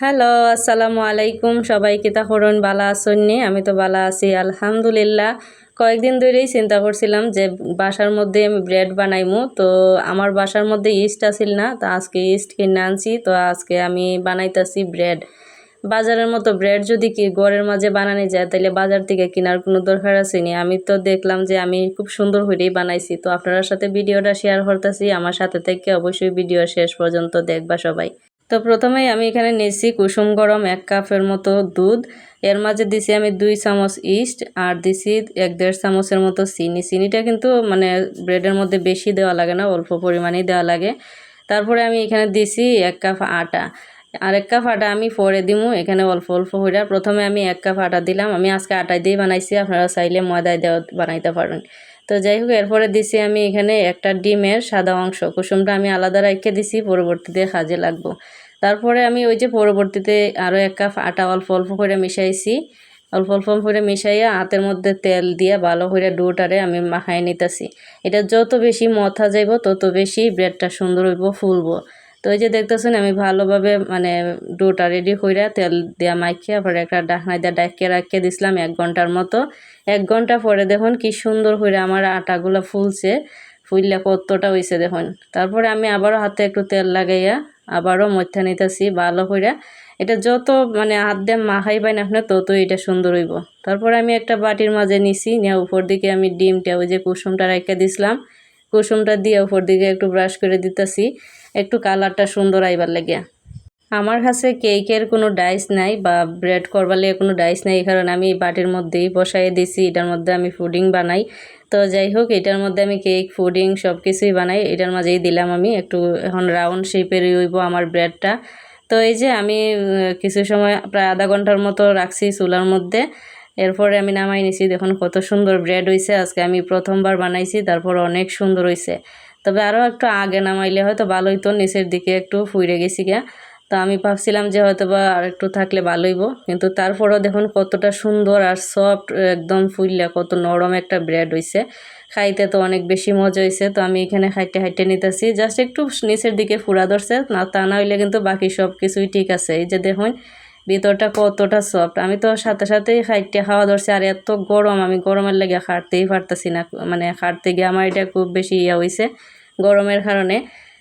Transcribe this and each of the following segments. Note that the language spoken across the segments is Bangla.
হ্যালো, আসসালামু আলাইকুম। সবাইকে তা করুন বালা আসন্নি আমি তো বালা আছি, আলহামদুলিল্লাহ। কয়েকদিন ধরেই চিন্তা করছিলাম যে বাসার মধ্যে আমি ব্রেড বানাইমু। তো আমার বাসার মধ্যে ইস্ট আসিল না, তো আজকে ইস্ট কিনে আনছি। তো আজকে আমি বানাইতেছি ব্রেড। বাজারের মতো ব্রেড যদি কি ঘরের মাঝে বানানো যায় তাহলে বাজার থেকে কেনার কোনো দরকার আছে নি? আমি তো দেখলাম যে আমি খুব সুন্দর হয়েই বানাইছি। তো আপনার সাথে ভিডিওটা শেয়ার করতেছি। আমার সাথে থেকে অবশ্যই ভিডিও শেষ পর্যন্ত দেখবা সবাই। তো প্রথমেই আমি এখানে নিয়েছি কুসুম গরম এক কাপের মতো দুধ। এর মাঝে দিছি আমি দুই চামচ ইস্ট আর দিছি এক দেড় চামচের মতো চিনি। চিনিটা কিন্তু মানে ব্রেডের মধ্যে বেশি দেওয়া লাগে না, অল্প পরিমাণেই দেওয়া লাগে। তারপরে আমি এখানে দিছি এক কাপ আটা। আর এক কাপ আটা আমি পরে দিমু, এখানে অল্প অল্প হইরা। প্রথমে আমি এক কাপ আটা দিলাম। আমি আজকে আটাই দিয়ে বানাইছি, আপনারা চাইলে ময়দায় দেওয়া বানাইতে পারেন। তো যাই হোক এরপরে দিছি আমি এখানে একটা ডিমের সাদা অংশ। কুসুমটা আমি আলাদা রেখে দিছি, পরবর্তীতে কাজে লাগবো। তারপরে আমি ওই যে পরবর্তীতে আরও এক কাপ আটা অল্প অল্প করে মিশাইছি। অল্প অল্প করে মিশাইয়া হাতের মধ্যে তেল দিয়ে ভালো করে ডোটারে আমি মাখাই নিতেছি। এটা যত বেশি মথা যাইব, তত বেশি ব্রেডটা সুন্দর হইব, ফুলবো। তো ওই যে দেখতেছেন, আমি ভালোভাবে মানে ডোটা রেডি করে তেল দেওয়া মাখিয়ে পরে একটা ডাকনাই দিয়ে ডাকিয়ে রাখিয়ে দিছিলাম এক ঘণ্টার মতো। এক ঘণ্টা পরে দেখুন কি সুন্দর করে আমার আটাগুলো ফুলছে ফুললে কতটা হয়েছে দেখুন। তারপরে আমি আবারও হাতে একটু তেল লাগাইয়া আবারও মধ্যে নিতেছি ভালো করে এটা যত মানে হাত দিয়ে না আপনার তত এটা সুন্দর হইব। তারপরে আমি একটা বাটির মাঝে নিছি, নিয়ে উপর দিকে আমি ডিমটা, ওই যে কুসুমটা রেখে দিছিলাম। কুসুমটা দিয়ে উপর দিকে একটু ব্রাশ করে দিতেছি। একটু কালারটা সুন্দর আইবার লাগে। আমার কাছে কেকের কোনো ডাইস নাই বা ব্রেড করবার লেগে কোনো ডাইস নাই কারণে আমি বাটির মধ্যেই বসাই দিছি। এটার মধ্যে আমি ফুডিং বানাই। তো যাই হোক, এটার মধ্যে আমি কেক ফুডিং সব কিছুই বানাই। এটার মাঝেই দিলাম আমি একটু এখন রাউন্ড শেপের হইব আমার ব্রেডটা তো এই যে আমি কিছু সময় প্রায় আধা ঘণ্টার মতো রাখছি চুলার মধ্যে। এরপরে আমি নামাই নিছি। দেখুন কত সুন্দর ব্রেড হয়েছে আজকে আমি প্রথমবার বানাইছি, তারপর অনেক সুন্দর হয়েছে তবে আরও একটু আগে নামাইলে হয়তো ভালো হইতো, নিচের দিকে একটু ফুইরে গেছি গিয়া। তো আমি ভাবছিলাম যে হয়তো বা আর একটু থাকলে ভালোইব কিন্তু তারপরেও দেখুন কতটা সুন্দর আর সফট একদম ফুললে কত নরম একটা ব্রেড হয়েছে খাইতে তো অনেক বেশি মজা হয়েছে তো আমি এখানে খাইতে খাইতে নিতেছি। জাস্ট একটু নিচের দিকে ফুরা ধরছে, না তা না হইলে কিন্তু বাকি সব কিছুই ঠিক আছে। এই যে দেখুন ভিতরটা কতটা সফট আমি তো সাথে সাথেই খাইতে খাওয়া ধরছি আর এত গরম, আমি গরমের লেগে খাটতেই পারতেছি না মানে খাটতে গিয়ে আমার এটা খুব বেশি ইয়ে হয়েছে গরমের কারণে।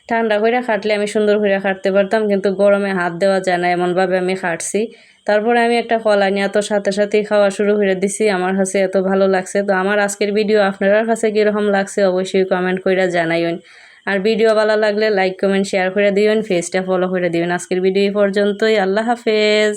ঠান্ডা করে খাটলে আমি সুন্দর করে খাটতে পারতাম, কিন্তু গরমে হাত দেওয়া যায় না, এমনভাবে আমি খাটছি। তারপরে আমি একটা কলা নিয়ে এত সাথে সাথেই খাওয়া শুরু করে দিছি, আমার কাছে এত ভালো লাগছে। তো আমার আজকের ভিডিও আপনার কাছে কীরকম লাগছে অবশ্যই কমেন্ট করে জানাইন আর ভিডিও ভালো লাগলে লাইক কমেন্ট শেয়ার করে দিবেন ফেসটা ফলো করে দিবেন। আজকের ভিডিও পর্যন্তই। আল্লাহ হাফেজ।